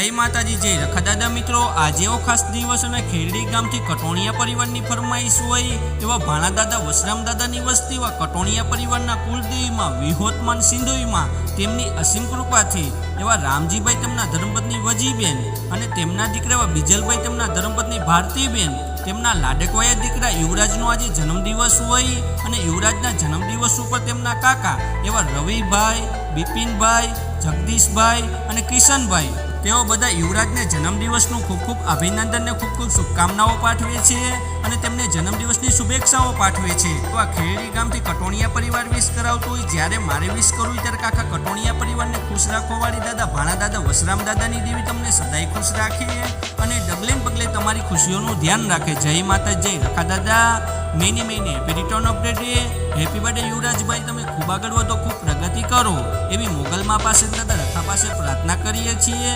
જય માતાજી, જય રખાદાદા મિત્રો. આજે એવો ખાસ દિવસ અને ખેરડી ગામથી કટોણિયા પરિવારની ફરમાઈશ હોય એવા ભાણા દાદા વસરામ દાદાની વસ્તી એવા કટોણિયા પરિવારના કુલદેવીમાં વિહોતમાન સિંધુઈમાં તેમની અસીમ કૃપાથી એવા રામજીભાઈ તેમના ધર્મપત્ની વજીબેન અને તેમના દીકરા એવા બીજલભાઈ તેમના ધર્મપત્ની ભારતીબેન, તેમના લાડકવાયા દીકરા યુવરાજનો આજે જન્મદિવસ હોય અને યુવરાજના જન્મદિવસ ઉપર તેમના કાકા એવા રવિભાઈ, બિપિનભાઈ, જગદીશભાઈ અને કિશનભાઈ તેઓ બધા યુવરાજને જન્મદિવસનું ખૂબ ખૂબ અભિનંદન ને ખૂબ ખૂબ શુભકામનાઓ પાઠવે છે અને તેમને જન્મદિવસની શુભેચ્છાઓ પાઠવે છે. તો આ ખેડી ગામથી કટોણિયા પરિવાર વિશ કરાવતું હોય, જ્યારે મારે વિશ કરવું ત્યારે કાકા કટોણિયા પરિવારને ખુશ રાખવાવાળી દાદા, ભાણા દાદા, વસરામ દાદાની દેવી તમને સદાય ખુશ રાખે અને ડગલે પગલે તમારી ખુશીઓનું ધ્યાન રાખે. જય માતા, જય રખા દાદા. Many many. Happy return of happy birthday યુવરાજભાઈ. તમે ખૂબ આગળ વધો, ખૂબ પ્રગતિ કરો એવી મોગલમાં પાસે તથા રથા પાસે પ્રાર્થના કરીએ છીએ.